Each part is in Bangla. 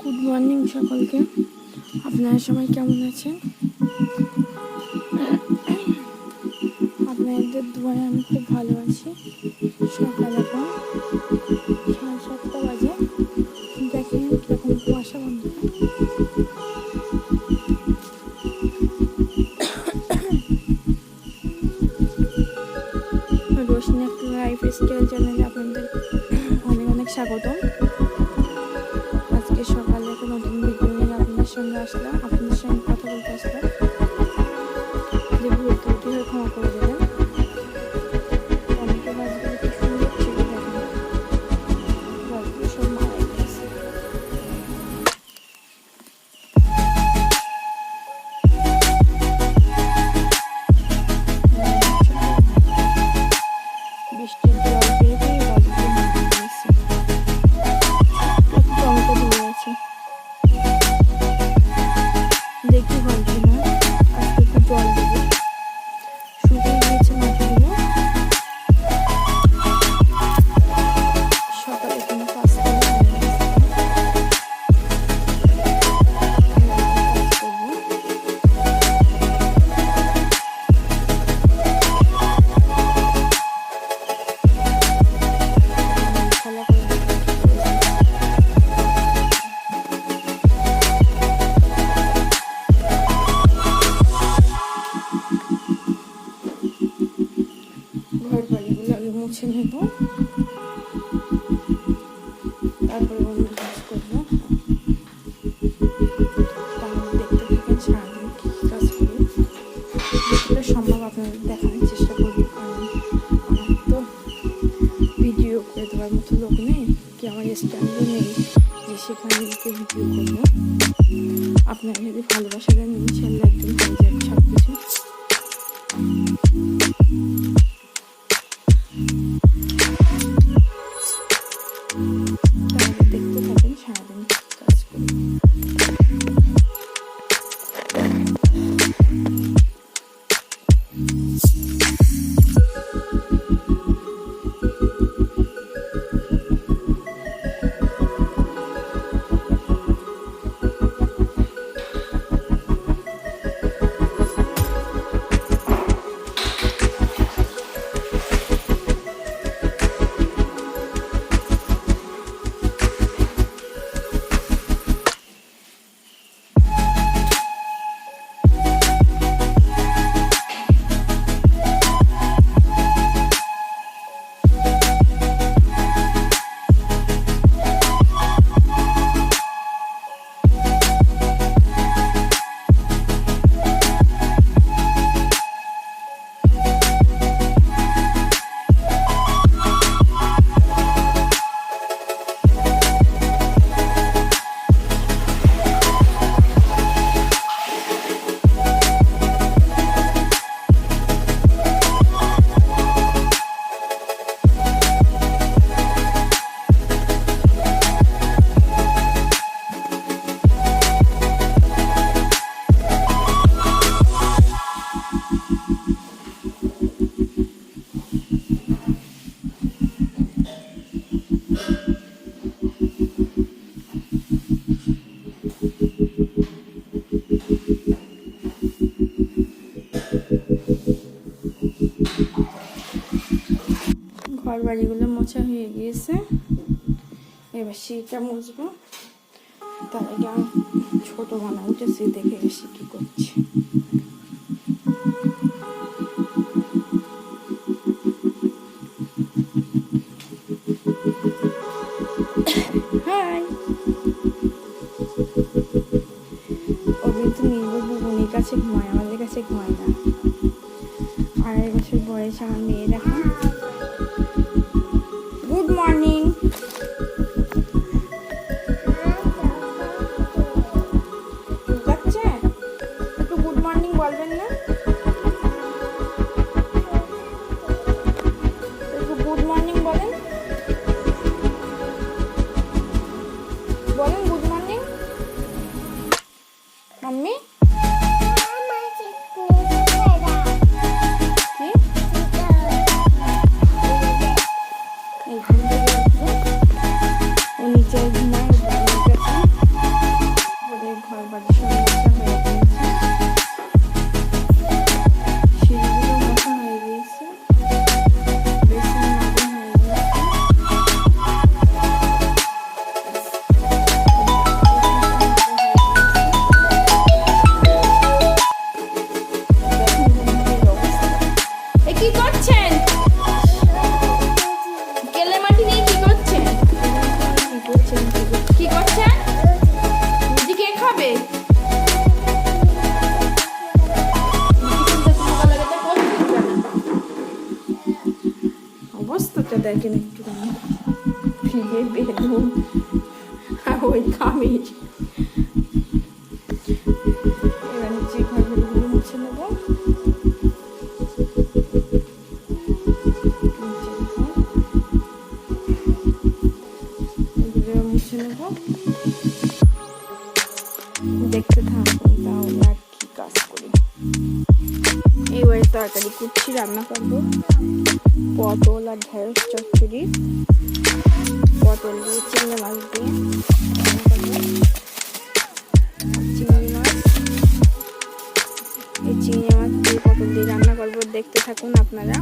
গুড মর্নিং সকলকে। আপনারা সবাই কেমন আছেন? আপনাদের দুয়ারে আমি খুব ভালো আছি। সকাল এখন সাড়ে সাতটা বাজে। দেখেন কীরকম কুয়াশা বন্ধ। রোশনি একটা লাইফ স্টাইল চ্যানেলে আপনাদের অনেক অনেক স্বাগতম। baby. মুছে নেব। তারপরে অন্য কাজ করব। দেখতে থাকেন সারাদিন কী কী কাজ করি। যতটা সম্ভব আপনাদের দেখানোর চেষ্টা করি কারণ আমার তো ভিডিও করে দেওয়ার মতো লোক নেই, কি আমার স্ট্যান্ডও নেই, যে সেখানে ভিডিও করব। আপনারা যদি ভালোবাসা দেন হয়ে সব কিছু ঘর বাড়িগুলো মোছা হয়ে গিয়েছে। এবার শীতটা মুছবো। তার আগে ছোটো বানা উঠেছি দেখে বেশি কি করছি। হাই। ও কিন্তু নির্ভর বুবনির কাছে ঘুমায়, আমাদের কাছে ঘুমায় না। আড়াই বছর বয়স আমার মেয়ে দেখা গুড এটা দেখেন একটু ফিরে বেগুন আর ওই কামিজ। এবার নিচে দেখতে থাকুন তাহলে আর কি কাজ করি। এবারে তাড়াতাড়ি করছি, রান্না করব। পটল আর ঢেঁড়স চচ্চড়ি। পটল দিয়ে চিংড়ি মাছ দিয়ে চিংড়ি মাছ। এই চিংড়ি মাছ দিয়ে পটল দিয়ে রান্না করব, দেখতে থাকুন আপনারা।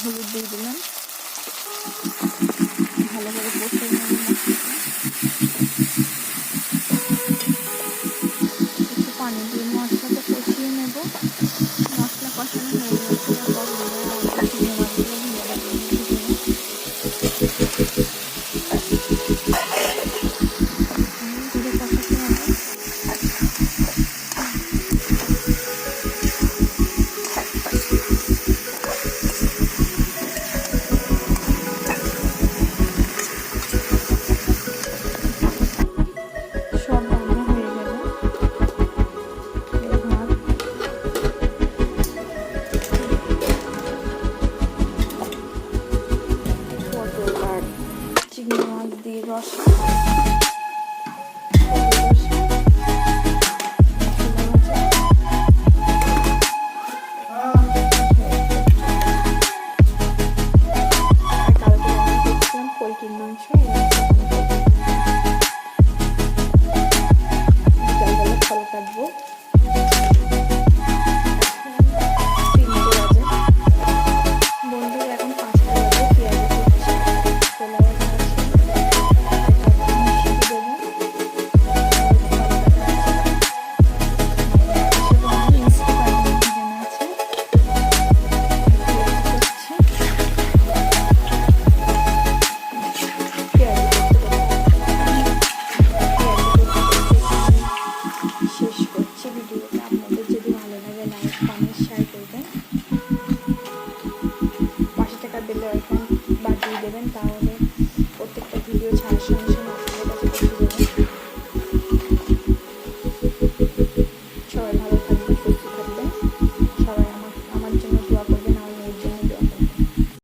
হলুদ দিয়ে দিলাম ভালো করে পানি Adiós. শেয়ার করবেন। পাঁচশো টাকা বেলে আইকন